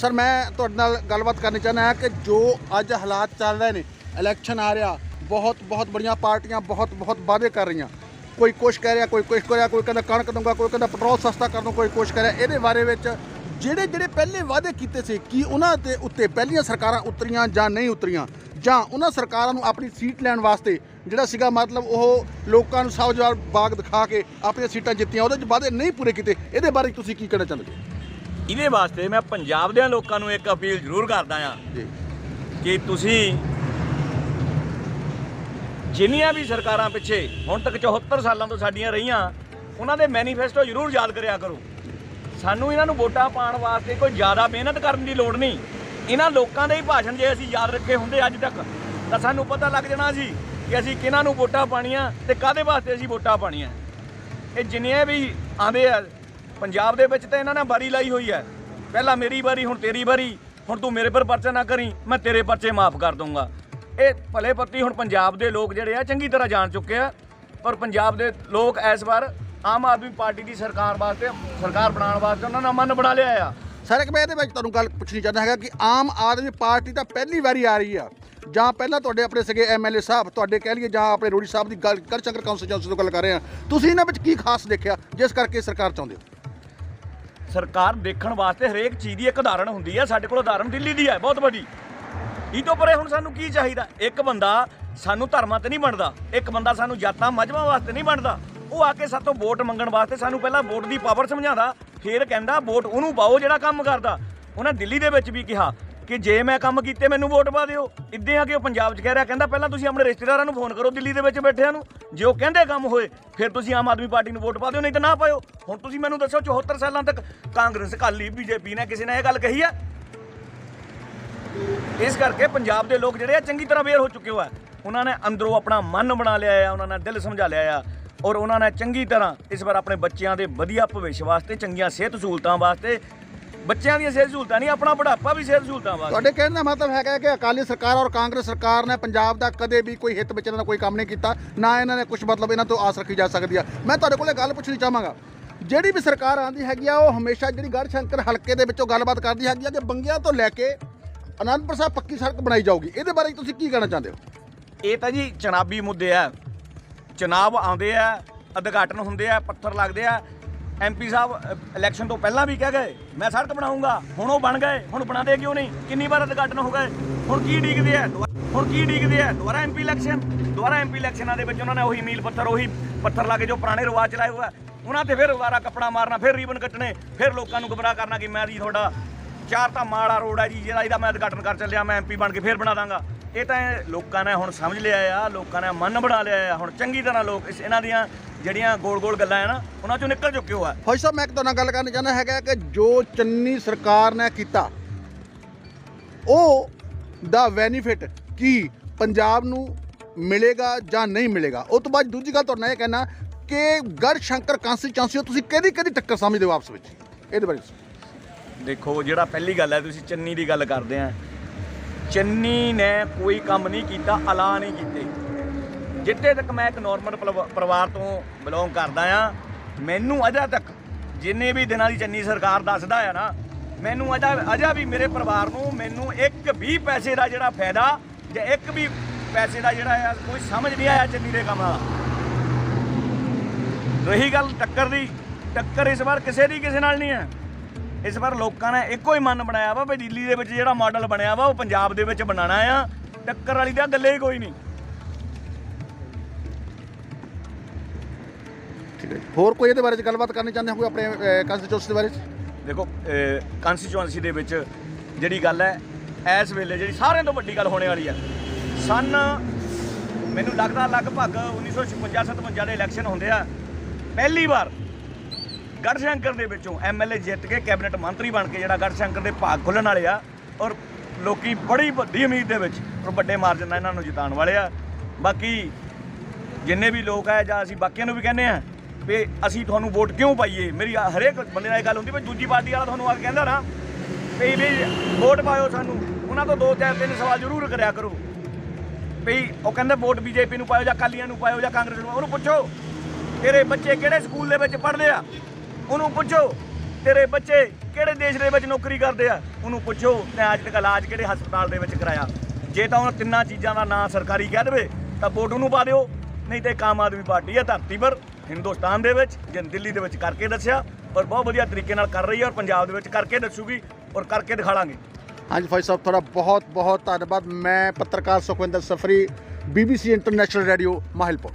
Sir, ਮੈਂ ਤੁਹਾਡੇ ਨਾਲ ਗੱਲਬਾਤ ਕਰਨੀ ਚਾਹੁੰਦਾ ਹਾਂ ਕਿ ਜੋ ਅੱਜ ਹਾਲਾਤ ਚੱਲ ਰਹੇ ਨੇ ਇਲੈਕਸ਼ਨ ਆ ਰਿਹਾ, ਬਹੁਤ ਬਹੁਤ ਬੜੀਆਂ ਪਾਰਟੀਆਂ ਬਹੁਤ ਬਹੁਤ ਵਾਅਦੇ ਕਰ ਰਹੀਆਂ। ਕੋਈ ਕੁਛ ਕਹਿ ਰਿਹਾ, ਕੋਈ ਕੁਛ ਕਰ ਰਿਹਾ ਕੋਈ ਕਹਿੰਦਾ ਕਣਕ ਦਊਂਗਾ, ਕੋਈ ਕਹਿੰਦਾ ਪੈਟਰੋਲ ਸਸਤਾ ਕਰ ਦੂੰ ਕੋਈ ਕੁਛ ਕਰ ਰਿਹਾ ਇਹਦੇ ਬਾਰੇ ਵਿੱਚ ਜਿਹੜੇ ਜਿਹੜੇ ਪਹਿਲੇ ਵਾਅਦੇ ਕੀਤੇ ਸੀ, ਕੀ ਉਹਨਾਂ ਦੇ ਉੱਤੇ ਪਹਿਲੀਆਂ ਸਰਕਾਰਾਂ ਉਤਰੀਆਂ ਜਾਂ ਨਹੀਂ ਉਤਰੀਆਂ? ਜਾਂ ਉਹਨਾਂ ਸਰਕਾਰਾਂ ਨੂੰ ਆਪਣੀ ਸੀਟ ਲੈਣ ਵਾਸਤੇ ਜਿਹੜਾ ਸੀਗਾ ਮਤਲਬ ਉਹ ਲੋਕਾਂ ਨੂੰ ਸੌ ਜਵਾਬ ਬਾਗ ਦਿਖਾ ਕੇ ਆਪਣੀਆਂ ਸੀਟਾਂ ਜਿੱਤੀਆਂ, ਉਹਦੇ ਚ ਵਾਅਦੇ ਨਹੀਂ ਪੂਰੇ ਕੀਤੇ, ਇਹਦੇ ਬਾਰੇ ਤੁਸੀਂ ਕੀ ਕਹਿਣਾ ਚਾਹੁੰਦੇ ਹੋ? ਇਹਦੇ ਵਾਸਤੇ ਮੈਂ ਪੰਜਾਬ ਦੇ ਲੋਕਾਂ ਨੂੰ ਇੱਕ ਅਪੀਲ ਜ਼ਰੂਰ ਕਰਦਾ ਆ ਕਿ ਤੁਸੀਂ ਜਿੰਨੀਆਂ ਵੀ ਸਰਕਾਰਾਂ ਪਿੱਛੇ ਹੁਣ ਤੱਕ 74 ਸਾਲਾਂ ਤੋਂ ਸਾਡੀਆਂ ਰਹੀਆਂ ਉਹਨਾਂ ਦੇ ਮੈਨੀਫੈਸਟੋ ਜ਼ਰੂਰ ਯਾਦ ਕਰਿਆ ਕਰੋ। ਸਾਨੂੰ ਇਹਨਾਂ ਨੂੰ ਵੋਟਾਂ ਪਾਉਣ ਵਾਸਤੇ ਕੋਈ ਜ਼ਿਆਦਾ ਮਿਹਨਤ ਕਰਨ ਦੀ ਲੋੜ ਨਹੀਂ। ਇਹਨਾਂ ਲੋਕਾਂ ਦੇ ਹੀ ਭਾਸ਼ਣ ਜੇ ਅਸੀਂ ਯਾਦ ਰੱਖੇ ਹੁੰਦੇ ਅੱਜ ਤੱਕ ਤਾਂ ਸਾਨੂੰ ਪਤਾ ਲੱਗ ਜਾਣਾ ਸੀ ਕਿ ਅਸੀਂ ਕਿਹਨਾਂ ਨੂੰ ਵੋਟਾਂ ਪਾਣੀਆਂ ਤੇ ਕਾਦੇ ਵਾਸਤੇ ਅਸੀਂ ਵੋਟਾਂ ਪਾਣੀਆਂ ਇਹ ਜਿੰਨੇ ਵੀ ਆਂਦੇ ਆ ਪੰਜਾਬ ਦੇ ਵਿੱਚ ਤਾਂ ਇਹਨਾਂ ਨੇ ਬਾਰੀ ਲਾਈ ਹੋਈ ਹੈ। ਪਹਿਲਾਂ ਮੇਰੀ ਵਾਰੀ, ਹੁਣ ਤੇਰੀ ਵਾਰੀ। ਹੁਣ ਤੂੰ ਮੇਰੇ ਪਰ ਪਰਚਾ ਨਾ ਕਰੀ, ਮੈਂ ਤੇਰੇ ਪਰਚੇ ਮਾਫ ਕਰ ਦੂੰਗਾ ਇਹ ਭਲੇ ਪੱਤੀ ਹੁਣ ਪੰਜਾਬ ਦੇ ਲੋਕ ਜਿਹੜੇ ਆ, ਚੰਗੀ ਤਰ੍ਹਾਂ ਜਾਣ ਚੁੱਕੇ ਆ। ਪਰ ਪੰਜਾਬ ਦੇ ਲੋਕ ਇਸ ਵਾਰ ਆਮ ਆਦਮੀ ਪਾਰਟੀ ਦੀ ਸਰਕਾਰ ਵਾਸਤੇ, ਸਰਕਾਰ ਬਣਾਉਣ ਵਾਸਤੇ ਉਹਨਾਂ ਨੇ ਮਨ ਬਣਾ ਲਿਆ ਆ। ਸਰ, ਇੱਕ ਮੈਂ ਇਹਦੇ ਵਿੱਚ ਤੁਹਾਨੂੰ ਗੱਲ ਪੁੱਛਣੀ ਚਾਹੁੰਦਾ ਹੈਗਾ ਕਿ ਆਮ ਆਦਮੀ ਪਾਰਟੀ ਤਾਂ ਪਹਿਲੀ ਵਾਰੀ ਆ ਰਹੀ ਆ। ਜਾਂ ਪਹਿਲਾਂ ਤੁਹਾਡੇ ਆਪਣੇ ਸਗੇ ਐਮਐਲਏ ਸਾਹਿਬ, ਤੁਹਾਡੇ ਕਹਿ ਲਈਏ ਜਾਂ ਆਪਣੇ ਰੋੜੀ ਸਾਹਿਬ ਦੀ ਗੱਲ, ਕਰ ਕਰਚੰਕਰ ਕਾਉਂਸਲ ਤੋਂ ਗੱਲ ਕਰ ਰਹੇ ਆ। ਤੁਸੀਂ ਇਹਨਾਂ ਵਿੱਚ ਕੀ ਖਾਸ ਦੇਖਿਆ, ਜਿਸ ਕਰਕੇ ਸਰਕਾਰ ਚਾਹੁੰਦੇ ਹੋ? ਸਰਕਾਰ ਦੇਖਣ ਵਾਸਤੇ ਹਰੇਕ ਚੀਜ਼ ਦੀ ਇੱਕ ਉਦਾਹਰਣ ਹੁੰਦੀ ਹੈ ਸਾਡੇ ਕੋਲ ਉਦਾਹਰਣ ਦਿੱਲੀ ਦੀ ਹੈ ਬਹੁਤ ਵੱਡੀ। ਇਹ ਤੋਂ ਪਰੇ ਹੁਣ ਸਾਨੂੰ ਕੀ ਚਾਹੀਦਾ? ਇੱਕ ਬੰਦਾ ਸਾਨੂੰ ਧਰਮਾਂ ਤੇ ਨਹੀਂ ਬਣਦਾ ਇੱਕ ਬੰਦਾ ਸਾਨੂੰ ਜਾਤਾਂ ਮਜਬਾਂ ਵਾਸਤੇ ਨਹੀਂ ਬਣਦਾ ਉਹ ਆ ਕੇ ਸਾਤੋਂ ਵੋਟ ਮੰਗਣ ਵਾਸਤੇ ਸਾਨੂੰ ਪਹਿਲਾਂ ਵੋਟ ਦੀ ਪਾਵਰ ਸਮਝਾਉਂਦਾ, ਫਿਰ ਕਹਿੰਦਾ ਵੋਟ ਉਹਨੂੰ ਪਾਓ ਜਿਹੜਾ ਕੰਮ ਕਰਦਾ। ਉਹਨਾਂ ਦਿੱਲੀ ਦੇ ਵਿੱਚ ਵੀ ਕਿਹਾ ਕਿ ਜੇ ਮੈਂ ਕੰਮ ਕੀਤੇ ਮੈਨੂੰ ਵੋਟ ਪਾ ਦਿਓ। ਇੱਦਾਂ ਆ ਕਿ ਉਹ ਪੰਜਾਬ 'ਚ ਕਹਿ ਰਿਹਾ, ਕਹਿੰਦਾ ਪਹਿਲਾਂ ਤੁਸੀਂ ਆਪਣੇ ਰਿਸ਼ਤੇਦਾਰਾਂ ਨੂੰ ਫੋਨ ਕਰੋ ਦਿੱਲੀ ਦੇ ਵਿੱਚ ਬੈਠਿਆਂ ਨੂੰ। ਜੇ ਉਹ ਕਹਿੰਦੇ ਕੰਮ ਹੋਏ ਫਿਰ ਤੁਸੀਂ ਆਮ ਆਦਮੀ ਪਾਰਟੀ ਨੂੰ ਵੋਟ ਪਾ ਦਿਓ, ਨਹੀਂ ਤਾਂ ਨਾ ਪਾਇਓ। ਹੁਣ ਤੁਸੀਂ ਮੈਨੂੰ ਦੱਸੋ 74 ਸਾਲਾਂ ਤੱਕ ਕਾਂਗਰਸ, ਅਕਾਲੀ, ਬੀਜੇਪੀ ਨੇ ਕਿਸੇ ਨੇ ਇਹ ਗੱਲ ਕਹੀ ਹੈ? ਇਸ ਕਰਕੇ ਪੰਜਾਬ ਦੇ ਲੋਕ ਜਿਹੜੇ ਆ, ਚੰਗੀ ਤਰ੍ਹਾਂ ਵੇਰ ਹੋ ਚੁੱਕੇ ਹੋਆ ਉਹਨਾਂ ਨੇ ਅੰਦਰੋਂ ਆਪਣਾ ਮਨ ਬਣਾ ਲਿਆ ਆ, ਉਹਨਾਂ ਨੇ ਦਿਲ ਸਮਝਾ ਲਿਆ ਆ। ਔਰ ਉਹਨਾਂ ਨੇ ਚੰਗੀ ਤਰ੍ਹਾਂ ਇਸ ਵਾਰ ਆਪਣੇ ਬੱਚਿਆਂ ਦੇ ਵਧੀਆ ਭਵਿੱਖ ਵਾਸਤੇ, ਚੰਗੀਆਂ ਸਿਹਤ ਸਹੂਲਤਾਂ ਵਾਸਤੇ ਬੱਚਿਆਂ ਦੀਆਂ ਸਿਹਤ ਸਹੂਲਤਾਂ ਨਹੀਂ ਆਪਣਾ ਬੁਢਾਪਾ ਵੀ ਸਿਹਤ ਸਹੂਲਤਾਂ ਵਾਸਤੇ। ਤੁਹਾਡੇ ਕਹਿਣ ਦਾ ਮਤਲਬ ਹੈਗਾ ਕਿ ਅਕਾਲੀ ਸਰਕਾਰ ਔਰ ਕਾਂਗਰਸ ਸਰਕਾਰ ਨੇ ਪੰਜਾਬ ਦਾ ਕਦੇ ਵੀ ਕੋਈ ਹਿੱਤ ਵਿੱਚ ਇਹਨਾਂ ਦਾ ਕੋਈ ਕੰਮ ਨਹੀਂ ਕੀਤਾ ਨਾ ਇਹਨਾਂ ਨੇ ਕੁਝ ਮਤਲਬ ਇਹਨਾਂ ਤੋਂ ਆਸ ਰੱਖੀ ਜਾ ਸਕਦੀ ਆ। ਮੈਂ ਤੁਹਾਡੇ ਕੋਲੇ ਗੱਲ ਪੁੱਛਣੀ ਚਾਹਾਂਗਾ ਜਿਹੜੀ ਵੀ ਸਰਕਾਰ ਆਂਦੀ ਹੈਗੀ ਆ ਉਹ ਹਮੇਸ਼ਾ ਜਿਹੜੀ ਗੜ੍ਹ ਸ਼ੰਕਰ ਹਲਕੇ ਦੇ ਵਿੱਚੋਂ ਗੱਲਬਾਤ ਕਰਦੀ ਹੈਗੀ ਆ ਕਿ ਬੰਗਿਆਂ ਤੋਂ ਲੈ ਕੇ ਅਨੰਦਪੁਰ ਸਾਹਿਬ ਪੱਕੀ ਸੜਕ ਬਣਾਈ ਜਾਊਗੀ। ਇਹਦੇ ਬਾਰੇ ਤੁਸੀਂ ਕੀ ਕਹਿਣਾ ਚਾਹੁੰਦੇ ਹੋ? ਇਹ ਤਾਂ ਜੀ ਚਨਾਬੀ ਮੁੱਦੇ ਆ। ਚੁਣਾਵ ਆਉਂਦੇ ਆ ਉਦਘਾਟਨ ਹੁੰਦੇ ਆ ਪੱਥਰ ਲੱਗਦੇ ਆ। ਐਮਪੀ ਸਾਹਿਬ ਇਲੈਕਸ਼ਨ ਤੋਂ ਪਹਿਲਾਂ ਵੀ ਕਹਿ ਗਏ, ਮੈਂ ਸੜਕ ਬਣਾਉਂਗਾ, ਹੁਣ ਉਹ ਬਣ ਗਏ, ਹੁਣ ਬਣਾਦੇ ਕਿਉਂ ਨਹੀਂ? ਕਿੰਨੀ ਵਾਰ ਉਦਘਾਟਨ ਹੋ ਗਏ? ਹੁਣ ਕੀ ਡੀਕਦੇ ਆ? ਹੁਣ ਕੀ ਡੀਕਦੇ ਆ? ਦੁਬਾਰਾ ਐਮਪੀ ਇਲੈਕਸ਼ਨ ਦੁਬਾਰਾ ਐਮਪੀ ਇਲੈਕਸ਼ਨਾਂ ਦੇ ਵਿੱਚ ਉਹਨਾਂ ਨੇ ਉਹੀ ਮੀਲ ਪੱਥਰ, ਉਹੀ ਪੱਥਰ ਲਾ ਕੇ ਜੋ ਪੁਰਾਣੇ ਰਿਵਾਜ ਚਲਾਏ ਹੋਇਆ ਉਹਨਾਂ ਤੇ ਫਿਰ ਦੁਬਾਰਾ ਕੱਪੜਾ ਮਾਰਨਾ, ਫਿਰ ਰੀਬਨ ਕੱਟਣੇ, ਫਿਰ ਲੋਕਾਂ ਨੂੰ ਗੁੰਮਰਾਹ ਕਰਨਾ ਕਿ ਮੈਂ ਜੀ ਤੁਹਾਡਾ ਚਾਰ ਤਾਂ ਮਾੜਾ ਰੋਡ ਹੈ ਜੀ, ਜਿਹੜਾ ਇਹਦਾ ਮੈਂ ਉਦਘਾਟਨ ਕਰ ਚੱਲਿਆ, ਮੈਂ ਐਮਪੀ ਬਣ ਕੇ ਫਿਰ ਬਣਾ ਦਾਂਗਾ। ਇਹ ਤਾਂ ਲੋਕਾਂ ਨੇ ਹੁਣ ਸਮਝ ਲਿਆ ਆ ਲੋਕਾਂ ਨੇ ਮਨ ਬਣਾ ਲਿਆ ਆ ਹੁਣ ਚੰਗੀ ਤਰ੍ਹਾਂ ਲੋਕ ਇਸ ਇਹਨਾਂ ਦੀਆਂ ਜਿਹੜੀਆਂ ਗੋਲ-ਗੋਲ ਗੱਲਾਂ ਆ ਨਾ ਉਹਨਾਂ ਚੋਂ ਨਿਕਲ ਚੁੱਕੇ ਹੋ ਆ। ਫੌਜ ਸਾਹਿਬ ਮੈਂ ਇੱਕ ਤੁਹਾਡੇ ਨਾਲ ਗੱਲ ਕਰਨੀ ਚਾਹੁੰਦਾ ਹੈਗਾ ਕਿ ਜੋ ਚੰਨੀ ਸਰਕਾਰ ਨੇ ਕੀਤਾ ਉਹ ਦਾ ਬੈਨੀਫਿਟ ਕੀ ਪੰਜਾਬ ਨੂੰ ਮਿਲੇਗਾ ਜਾਂ ਨਹੀਂ ਮਿਲੇਗਾ? ਉਹ ਤੋਂ ਬਾਅਦ ਦੂਜੀ ਗੱਲ ਤੁਹਾਡੇ ਨਾਲ ਇਹ ਕਹਿਣਾ ਕਿ ਗੜ ਸ਼ੰਕਰ ਕਾਂਸਟੀਚੁਐਂਸੀ ਤੁਸੀਂ ਕਿਹਦੀ ਕਿਹਦੀ ਟੱਕਰ ਸਮਝਦੇ ਹੋ ਆਪਸ ਵਿੱਚ? ਇਹਦੇ ਬਾਰੇ। ਦੇਖੋ ਜਿਹੜਾ ਪਹਿਲੀ ਗੱਲ ਹੈ ਤੁਸੀਂ ਚੰਨੀ ਦੀ ਗੱਲ ਕਰਦੇ ਆ। ਚੰਨੀ ਨੇ ਕੋਈ ਕੰਮ ਨਹੀਂ ਕੀਤਾ ਅਲਾ ਨਹੀਂ ਕੀਤੇ। ਜਿੱਥੇ ਤੱਕ ਮੈਂ ਇੱਕ ਨਾਰਮਲ ਪਰਿਵਾਰ ਤੋਂ ਬਿਲੋਂਗ ਕਰਦਾ ਆ, ਮੈਨੂੰ ਅਜਾ ਤੱਕ ਜਿੰਨੇ ਵੀ ਦਿਨਾਂ ਦੀ ਚੰਨੀ ਸਰਕਾਰ ਦੱਸਦਾ ਆ ਨਾ, ਮੈਨੂੰ ਅਜਾ ਅਜਾ ਵੀ ਮੇਰੇ ਪਰਿਵਾਰ ਨੂੰ ਮੈਨੂੰ ਇੱਕ ਵੀ ਪੈਸੇ ਦਾ ਜਿਹੜਾ ਫਾਇਦਾ ਜਾਂ ਇੱਕ ਵੀ ਪੈਸੇ ਦਾ ਜਿਹੜਾ ਆ, ਕੋਈ ਸਮਝ ਨਹੀਂ ਆਇਆ ਚੰਨੀ ਦੇ ਕੰਮਾਂ ਦਾ। ਰਹੀ ਗੱਲ ਟੱਕਰ ਦੀ, ਟੱਕਰ ਇਸ ਵਾਰ ਕਿਸੇ ਦੀ ਕਿਸੇ ਨਾਲ ਨਹੀਂ ਹੈ ਇਸ ਵਾਰ ਲੋਕਾਂ ਨੇ ਇੱਕੋ ਹੀ ਮਨ ਬਣਾਇਆ ਵਾ ਵੀ ਦਿੱਲੀ ਦੇ ਵਿੱਚ ਜਿਹੜਾ ਮਾਡਲ ਬਣਿਆ ਵਾ ਉਹ ਪੰਜਾਬ ਦੇ ਵਿੱਚ ਬਣਾਉਣਾ ਆ। ਟੱਕਰ ਵਾਲੀ ਤਾਂ ਗੱਲੇ ਹੀ ਕੋਈ ਨਹੀਂ। ਠੀਕ ਹੈ ਜੀ। ਹੋਰ ਕੋਈ ਇਹਦੇ ਬਾਰੇ ਚ ਗੱਲਬਾਤ ਕਰਨੀ ਚਾਹੁੰਦੇ ਹੋ ਕੋਈ ਆਪਣੇ ਕਾਂਸਟੀਚੁਐਂਸੀ ਦੇ ਬਾਰੇ ਚ? ਦੇਖੋ ਕਨਸਟੀਚੁਐਂਸੀ ਦੇ ਵਿੱਚ ਜਿਹੜੀ ਗੱਲ ਹੈ ਇਸ ਵੇਲੇ ਜਿਹੜੀ ਸਾਰਿਆਂ ਤੋਂ ਵੱਡੀ ਗੱਲ ਹੋਣੇ ਵਾਲੀ ਆ। ਸਨ ਮੈਨੂੰ ਲੱਗਦਾ ਲਗਭਗ 1956-57 ਦੇ ਇਲੈਕਸ਼ਨ ਹੁੰਦੇ ਆ। ਪਹਿਲੀ ਵਾਰ ਗੜਸ਼ੰਕਰ ਦੇ ਵਿੱਚੋਂ ਐਮਐਲਏ ਜਿੱਤ ਕੇ ਕੈਬਨਿਟ ਮੰਤਰੀ ਬਣ ਕੇ ਜਿਹੜਾ ਗੜਸ਼ੰਕਰ ਦੇ ਭਾਗ ਖੁੱਲਣ ਵਾਲੇ ਆ ਔਰ ਲੋਕੀ ਬੜੀ ਵੱਡੀ ਉਮੀਦ ਦੇ ਵਿੱਚ ਔਰ ਵੱਡੇ ਮਾਰਜਨ ਨਾਲ ਇਹਨਾਂ ਨੂੰ ਜਿਤਾਉਣ ਵਾਲੇ ਆ। ਬਾਕੀ ਜਿੰਨੇ ਵੀ ਲੋਕ ਆ ਜਾਂ ਅਸੀਂ ਬਾਕੀਆਂ ਨੂੰ ਵੀ ਕਹਿੰਦੇ ਆ ਵੀ ਅਸੀਂ ਤੁਹਾਨੂੰ ਵੋਟ ਕਿਉਂ ਪਾਈਏ? ਮੇਰੀ ਹਰੇਕ ਬੰਦੇ ਨਾਲ ਇਹ ਗੱਲ ਹੁੰਦੀ ਵੀ ਦੂਜੀ ਪਾਰਟੀ ਵਾਲਾ ਤੁਹਾਨੂੰ ਆ ਕੇ ਕਹਿੰਦਾ ਨਾ ਵੀ ਵੀ ਵੋਟ ਪਾਇਓ ਸਾਨੂੰ। ਉਹਨਾਂ ਤੋਂ ਦੋ ਚਾਰ ਤਿੰਨ ਸਵਾਲ ਜ਼ਰੂਰ ਕਰਿਆ ਕਰੋ। ਵੀ ਉਹ ਕਹਿੰਦੇ ਵੋਟ ਬੀਜੇਪੀ ਨੂੰ ਪਾਇਓ ਜਾਂ ਅਕਾਲੀਆਂ ਨੂੰ ਪਾਇਓ ਜਾਂ ਕਾਂਗਰਸ ਨੂੰ ਉਹਨੂੰ ਪੁੱਛੋ। ਤੇਰੇ ਬੱਚੇ ਕਿਹੜੇ ਸਕੂਲ ਦੇ ਵਿੱਚ ਪੜ੍ਹਦੇ ਆ? ਉਹਨੂੰ ਪੁੱਛੋ, ਤੇਰੇ ਬੱਚੇ ਕਿਹੜੇ ਦੇਸ਼ ਦੇ ਵਿੱਚ ਨੌਕਰੀ ਕਰਦੇ ਆ? ਉਹਨੂੰ ਪੁੱਛੋ ਤੇ ਅੱਜ ਤੱਕ ਇਲਾਜ ਕਿਹੜੇ ਹਸਪਤਾਲ ਦੇ ਵਿੱਚ ਕਰਾਇਆ? ਜੇ ਤਾਂ ਉਹਨਾਂ ਤਿੰਨਾਂ ਚੀਜ਼ਾਂ ਦਾ ਨਾਂ ਸਰਕਾਰੀ ਕਹਿ ਦੇਵੇ, ਤਾਂ ਵੋਟ ਉਹਨੂੰ ਪਾ ਦਿਓ। ਨਹੀਂ ਤੇ ਆਮ ਆਦਮੀ ਪਾਰਟੀ ਹੈ ਧਰਤੀ ਪਰ, ਹਿੰਦੁਸਤਾਨ ਦੇ ਵਿੱਚ ਜਾਂ ਦਿੱਲੀ ਦੇ ਵਿੱਚ ਕਰਕੇ ਦੱਸਿਆ, ਔਰ ਬਹੁਤ ਵਧੀਆ ਤਰੀਕੇ ਨਾਲ ਕਰ ਰਹੀ ਹੈ ਔਰ ਪੰਜਾਬ ਦੇ ਵਿੱਚ ਕਰਕੇ ਦੱਸੂਗੀ, ਔਰ ਕਰਕੇ ਦਿਖਾਲਾਂਗੇ। ਹਾਂਜੀ ਫਾਈ ਸਾਹਿਬ, ਤੁਹਾਡਾ ਬਹੁਤ ਬਹੁਤ ਧੰਨਵਾਦ। ਮੈਂ ਪੱਤਰਕਾਰ Sukhwinder Safri BBC international radio Mahilpur.